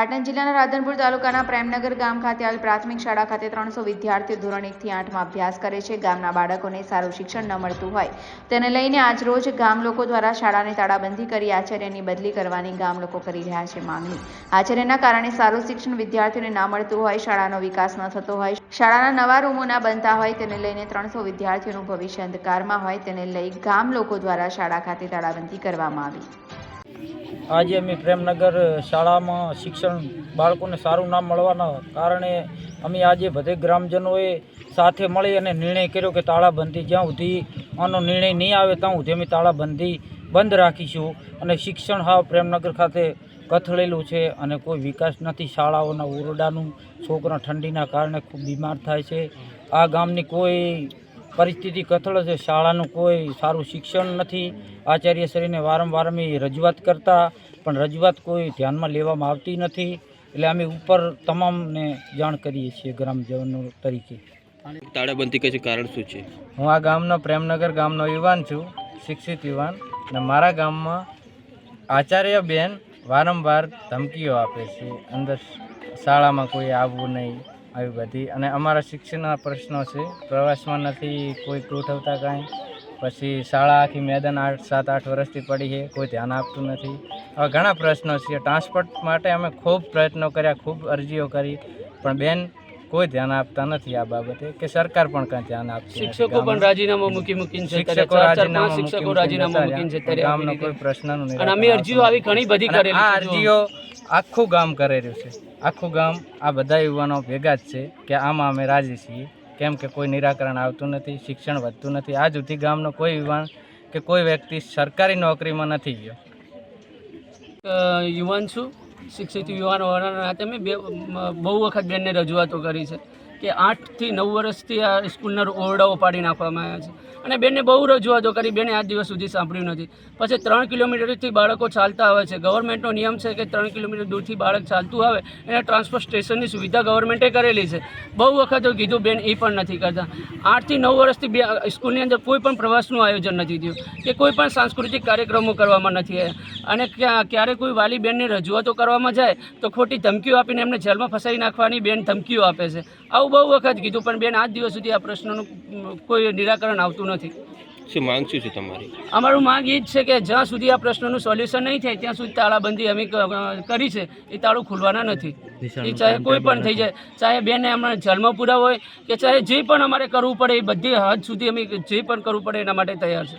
પાટણ જિલ્લાના રાધનપુર તાલુકાના પ્રેમનગર ગામ ખાતે આવેલ પ્રાથમિક શાળા ખાતે ત્રણસો વિદ્યાર્થીઓ ધોરણ એકથી આઠમાં અભ્યાસ કરે છે. ગામના બાળકોને સારું શિક્ષણ ન મળતું હોય તેને લઈને આજરોજ ગામ લોકો દ્વારા શાળાને તાળાબંધી કરી આચાર્યની બદલી કરવાની ગામ લોકો કરી રહ્યા છે માંગણી. આચાર્યના કારણે સારું શિક્ષણ વિદ્યાર્થીઓને ના મળતું હોય, શાળાનો વિકાસ ન થતો હોય, શાળાના નવા રૂમો ના બનતા હોય તેને લઈને ત્રણસો વિદ્યાર્થીઓનું ભવિષ્ય અંધકારમાં હોય તેને લઈ ગામ લોકો દ્વારા શાળા ખાતે તાળાબંધી કરવામાં આવી. આજે અમે પ્રેમનગર શાળામાં શિક્ષણ બાળકોને સારું નામ મળવાના કારણે અમે આજે બધે ગ્રામજનોએ સાથે મળી અને નિર્ણય કર્યો કે તાળાબંધી જ્યાં સુધી આનો નિર્ણય નહીં આવે ત્યાં સુધી અમે તાળાબંધી બંધ રાખીશું અને શિક્ષણ હા પ્રેમનગર ખાતે કથળેલું છે અને કોઈ વિકાસ નથી શાળાઓના ઓરડાનું, છોકરા ઠંડીના કારણે ખૂબ બીમાર થાય છે. આ ગામની કોઈ પરિસ્થિતિ કથળ છે. શાળાનું કોઈ સારું શિક્ષણ નથી. આચાર્યશ્રીને વારંવાર અમે રજૂઆત કરતા પણ રજૂઆત કોઈ ધ્યાનમાં લેવામાં આવતી નથી. એટલે અમે ઉપર તમામને જાણ કરીએ છીએ ગ્રામજનો તરીકે. તાળાબંધી કશું કારણ શું છે? હું આ ગામનો પ્રેમનગર ગામનો યુવાન છું શિક્ષિત યુવાન. અને મારા ગામમાં આચાર્ય બેન વારંવાર ધમકીઓ આપે છે. અંદર શાળામાં કોઈ આવવું નહીં. આવી બધી. અને અમારા શિક્ષણના પ્રશ્નો છે. પ્રવાસમાં નથી કોઈ ગોઠવતા કાંઈ. પછી શાળા આખી મેદાન આઠ સાત આઠ વર્ષથી પડી છે. કોઈ ધ્યાન આપતું નથી. આવા ઘણા પ્રશ્નો છે. ટ્રાન્સપોર્ટ માટે અમે ખૂબ પ્રયત્નો કર્યા ખૂબ અરજીઓ કરી. પણ બેન કોઈ ધ્યાન આપતા નથી આ બાબતે કે સરકાર પણ કાંઈ ધ્યાન આપતી શિક્ષકો પણ રાજીનામું મૂકી મૂકીને છે શિક્ષકો રાજીનામા શિક્ષકો રાજીનામું મૂકીને છે ત્યારે ગામનો કોઈ પ્રશ્ન પ્રશ્નનું અને અમે અરજીઓ આવી ઘણી બધી કરેલી આ અરજીઓ આખું ગામ કરેલું છે. આખું ગામ આ બધા યુવાનો ભેગા જ છે કે આમાં અમે રાજી છીએ. કેમ કે કોઈ નિરાકરણ આવતું નથી, શિક્ષણ વધતું નથી. આજ સુધી ગામનો કોઈ યુવાન કે કોઈ વ્યક્તિ સરકારી નોકરીમાં નથી ગયો. યુવાન છું. શિક્ષિત યુવાન હોવાના નાતે મેં બે બહુ વખત બેનને રજૂઆતો કરી છે. કે આઠથી નવ વર્ષથી આ સ્કૂલના ઓરડાઓ પાડી નાખવામાં આવ્યા છે. અને બેને બહુ રજૂઆતો કરી, બેને આજ દિવસ સુધી સાંભળ્યું નથી. પછી ત્રણ કિલોમીટરથી બાળકો ચાલતા આવે છે. ગવર્મેન્ટનો નિયમ છે કે ત્રણ કિલોમીટર દૂરથી બાળક ચાલતું આવે, એને ટ્રાન્સપોર્ટ સ્ટેશનની સુવિધા ગવર્મેન્ટે કરેલી છે. બહુ વખત કીધું બેન એ પણ નથી કરતા. આઠથી નવ વર્ષથી બે સ્કૂલની અંદર કોઈ પણ પ્રવાસનું આયોજન નથી થયું, કે કોઈ પણ સાંસ્કૃતિક કાર્યક્રમો કરવામાં નથી આવ્યા. અને ક્યાં, ક્યારે કોઈ વાલી બેનને રજૂઆતો કરવામાં જાય, તો ખોટી ધમકીઓ આપીને એમને જેલમાં ફસાવી નાખવાની બેન ધમકીઓ આપે છે. આવું બહુ વખત કીધું પણ બેન આજ દિવસ સુધી આ પ્રશ્નનું કોઈ નિરાકરણ આવતું નથી. શું માંગ શું છે તમારી? અમારું માંગ એ જ છે કે જ્યાં સુધી આ પ્રશ્નનું સોલ્યુશન નહીં થાય ત્યાં સુધી તાળાબંધી અમે કરી છે. એ તાળું ખુલવાના નથી. એ ચાહે કોઈ પણ થઈ જાય ચાહે બેને હમણાં જન્મ પૂરા હોય કે ચાહે જે પણ અમારે કરવું પડે એ બધી હદ સુધી અમે જે પણ કરવું પડે એના માટે તૈયાર છે.